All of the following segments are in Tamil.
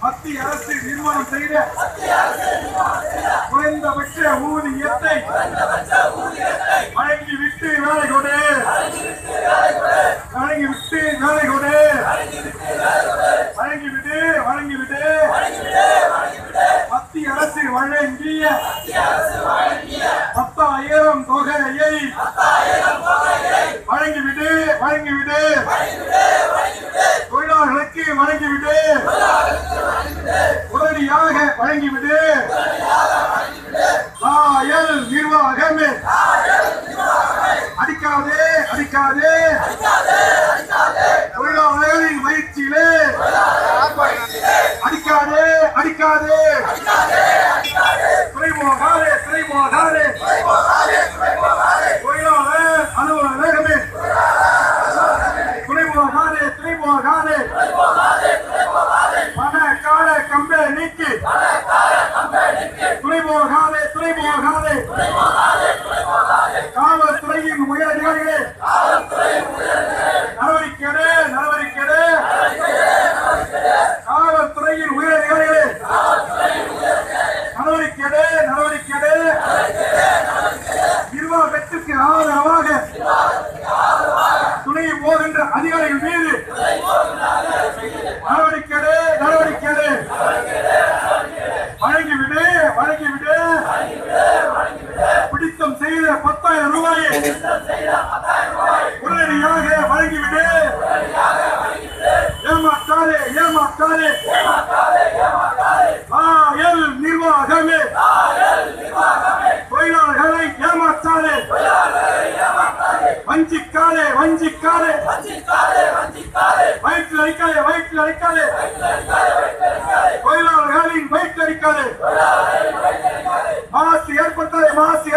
மத்திய அரசு நிர்மாணம் செய்த குறைந்தபட்ச ஊதியத்தை வழங்கிவிட்டு வேலை கொடு. வழங்கிவிட்டு வேலை கொடு. வழங்கிவிட்டு வழங்கிவிட்டு. மத்திய அரசு வழங்கிய பத்தாயிரம் தொகையை வழங்கிவிடு வழங்கிவிடு தொழிலாளர்களுக்கு வழங்கிவிடு உடனடியாக வழங்கிவிடு. நிர்வாகம். அடிக்காதே அடிக்காதே. தொழிலாளர்களின் வயிற்றிலே. அடிக்காதே அடிக்காதே. துறைமுகாரே துறைமுகாரே தொழிலாளர் அலுவலகமே துறைமுகாரே துறைமுகாரே பணக்கார கம்பெனிக்கு துறைமுகாரே துறைமுகாரே காவல்துறையின் உயர் அதிகாரிகளே நடவடிக்கையே நடவடிக்கையே நடவடிக்கை எடு. காவல்துறையின் உயர் அதிகாரிகளே நடவடிக்கை எடு, நிர்வாகத்திற்கு ஆதரவாக துணை போகின்ற அதிகாரிகள் மீது நடவடிக்கை எடு, நடவடிக்கை எடு. வழங்கிவிடு வழங்கிவிடு பிடித்தம் செய்த பத்தாயிரம் ரூபாயை உடனடியாக வழங்கிவிடு ஏமாத்தாரே ஏமாத்தாரே ஆயல் நிர்வாகமே. தொழிலாளர்களை ஏமாத்தாரே வஞ்சிக்காரே வஞ்சிக்காரே வயிற்றில் அடிக்காதே வயிற்றில் அடிக்காதே. தொழிலாளர்களின் வயிற்றில் அடிக்காதே. மாசு ஏற்படுத்தாதே மாசு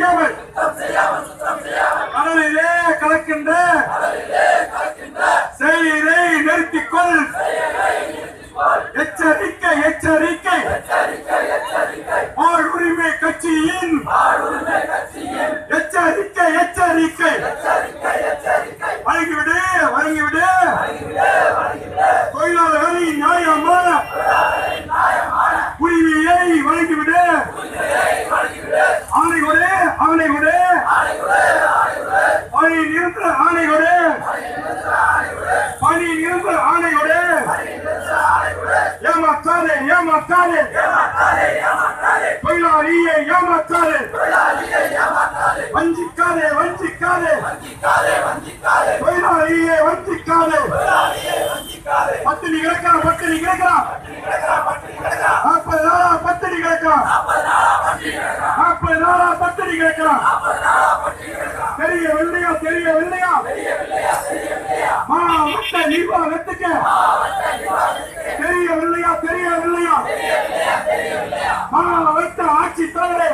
செய்யாமல் கடலிலே கலக்கின்ற செயலிலே நிறுத்திக்கொள். எச்சரிக்கை எச்சரிக்கை. ஆள் உரிமை கட்சியின் எச்சரிக்கை வழங்கிவிடு வழங்கிவிடு தொழிலாளர்களின் நியாயமான உரிமையை வழங்கிவிடு ஆணை கொடு ஆணை கொடு பணி நிறுத்த ஆணை கொடு பணி நிறுத்த ஆணை கொடு ஏமாற்றாதே ஏமாற்றாதே. தொழிலாளியை ஏமாற்றாதே. வஞ்சிக்காதே வஞ்சிக்காதே. தொழிலாளியை வஞ்சிக்காதே. பத்தினி கிடக்கிறான் பத்தினி கிடக்கிறான் நாற்பது நாளா பத்தினி கிடக்கிறான் நாற்பது நாளா பத்தினி கிடக்கிறான் தெரியவில்லையா? தெரியவில்லையா? மாவட்ட நிர்வாகத்துக்கு தெரியவில்லையா? தெரியவில்லையா? மாவட்ட ஆட்சித்தலைவரே